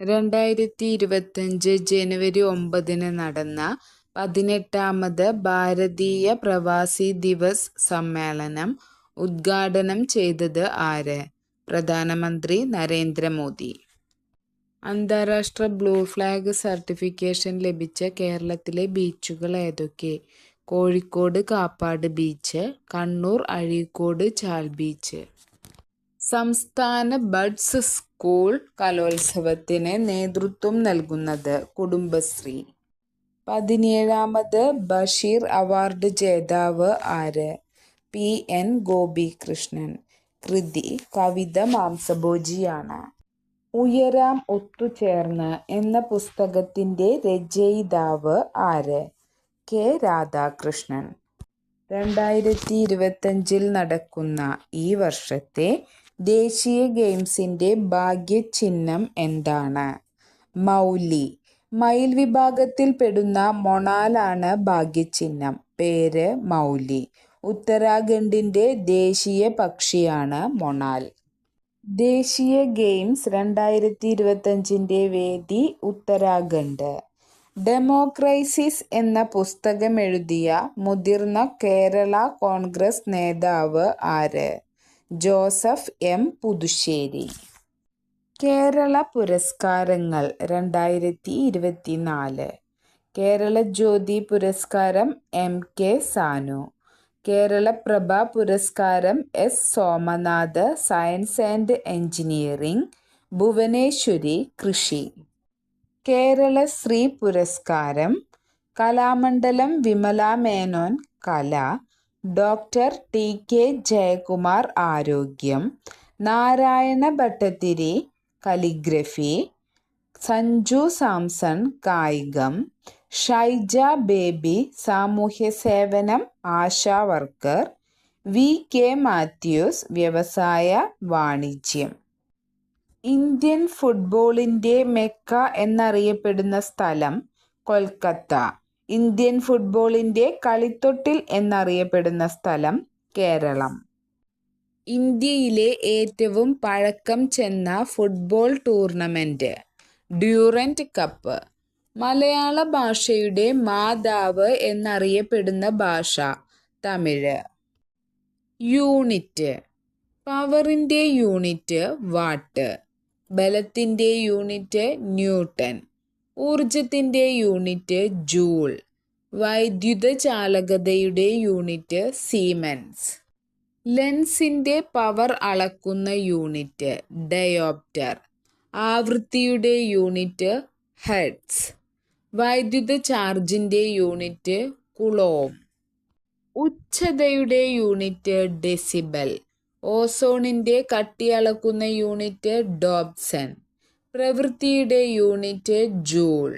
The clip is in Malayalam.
രണ്ടായിരത്തി ഇരുപത്തഞ്ച് ജനുവരി ഒമ്പതിന് നടന്ന പതിനെട്ടാമത് ഭാരതീയ പ്രവാസി ദിവസ് സമ്മേളനം ഉദ്ഘാടനം ചെയ്തത് ആര്? പ്രധാനമന്ത്രി നരേന്ദ്രമോദി. അന്താരാഷ്ട്ര ബ്ലൂ ഫ്ലാഗ് സർട്ടിഫിക്കേഷൻ ലഭിച്ച കേരളത്തിലെ ബീച്ചുകൾ ഏതൊക്കെ? Kozhikode Kappad beach Kannur Azhikode Chal beach. സംസ്ഥാന ബഡ്സ് സ്കൂൾ കലോത്സവത്തിന് നേതൃത്വം നൽകുന്നത് കുടുംബശ്രീ. പതിനേഴാമത് ബഷീർ അവാർഡ് ജേതാവ് ആര്? പി. എൻ. ഗോപികൃഷ്ണൻ. കൃതി കവിത മാംസഭോജിയാണ്. ഉയരാം ഒത്തുചേർന്ന് എന്ന പുസ്തകത്തിന്റെ രചയിതാവ് ആര്? കെ. രാധാകൃഷ്ണൻ. രണ്ടായിരത്തി ഇരുപത്തഞ്ചിൽ നടക്കുന്ന ഈ വർഷത്തെ ദേശീയ ഗെയിംസിന്റെ ഭാഗ്യചിഹ്നം എന്താണ്? മൗലി. മയിൽ വിഭാഗത്തിൽ പെടുന്ന മൊണാലാണ് ഭാഗ്യചിഹ്നം. പേര് മൗലി. ഉത്തരാഖണ്ഡിന്റെ ദേശീയ പക്ഷിയാണ് മൊണാൽ. ദേശീയ ഗെയിംസ് രണ്ടായിരത്തി ഇരുപത്തഞ്ചിന്റെ വേദി ഉത്തരാഖണ്ഡ്. ഡെമോക്രൈസിസ് എന്ന പുസ്തകം എഴുതിയ മുതിർന്ന കേരള കോൺഗ്രസ് നേതാവ് ആര്? Joseph M. പുതുശ്ശേരി. കേരള പുരസ്കാരങ്ങൾ രണ്ടായിരത്തി ഇരുപത്തിനാല് കേരള ജ്യോതി പുരസ്കാരം എം. കെ. സാനു. കേരള പ്രഭ പുരസ്കാരം S. Somanath science and engineering Bhuvaneswari കൃഷി. കേരള ശ്രീ പുരസ്കാരം കലാമണ്ഡലം വിമല മേനോൻ കല ഡോക്ടർ ടി കെ ജയകുമാർ ആരോഗ്യം നാരായണ ഭട്ടതിരി കലിഗ്രഫി സഞ്ജു സാംസൺ കായികം ഷൈജ ബേബി സാമൂഹ്യ സേവനം ASHA worker V K Mathews വ്യവസായ വാണിജ്യം. ഇന്ത്യൻ ഫുട്ബോളിന്റെ മെക്ക എന്നറിയപ്പെടുന്ന സ്ഥലം കൊൽക്കത്ത. ഇന്ത്യൻ ഫുട്ബോളിന്റെ കളിത്തൊട്ടിൽ എന്നറിയപ്പെടുന്ന സ്ഥലം കേരളം. ഇന്ത്യയിലെ ഏറ്റവും പഴക്കം ചെന്ന ഫുട്ബോൾ ടൂർണമെന്റ് ഡ്യൂറന്റ് കപ്പ്. മലയാള ഭാഷയുടെ മാതാവ് എന്നറിയപ്പെടുന്ന ഭാഷ തമിഴ്. യൂണിറ്റ്. പവറിന്റെ യൂണിറ്റ് വാട്ട്. ബലത്തിന്റെ യൂണിറ്റ് ന്യൂട്ടൺ ഊർജത്തിന്റെ യൂണിറ്റ് ജൂൾ. വൈദ്യുത ചാലകതയുടെ യൂണിറ്റ് സീമെൻസ്. ലെൻസിന്റെ പവർ അളക്കുന്ന യൂണിറ്റ് ഡയോപ്റ്റർ. ആവൃത്തിയുടെ യൂണിറ്റ് ഹെഡ്സ് വൈദ്യുത ചാർജിന്റെ യൂണിറ്റ് കുളോം. ഉച്ചതയുടെ യൂണിറ്റ് ഡെസിബൽ. ഓസോണിന്റെ കട്ടി അളക്കുന്ന യൂണിറ്റ് ഡോബ്സൺ. പ്രവൃത്തിയുടെ യൂണിറ്റ് ജൂൾ.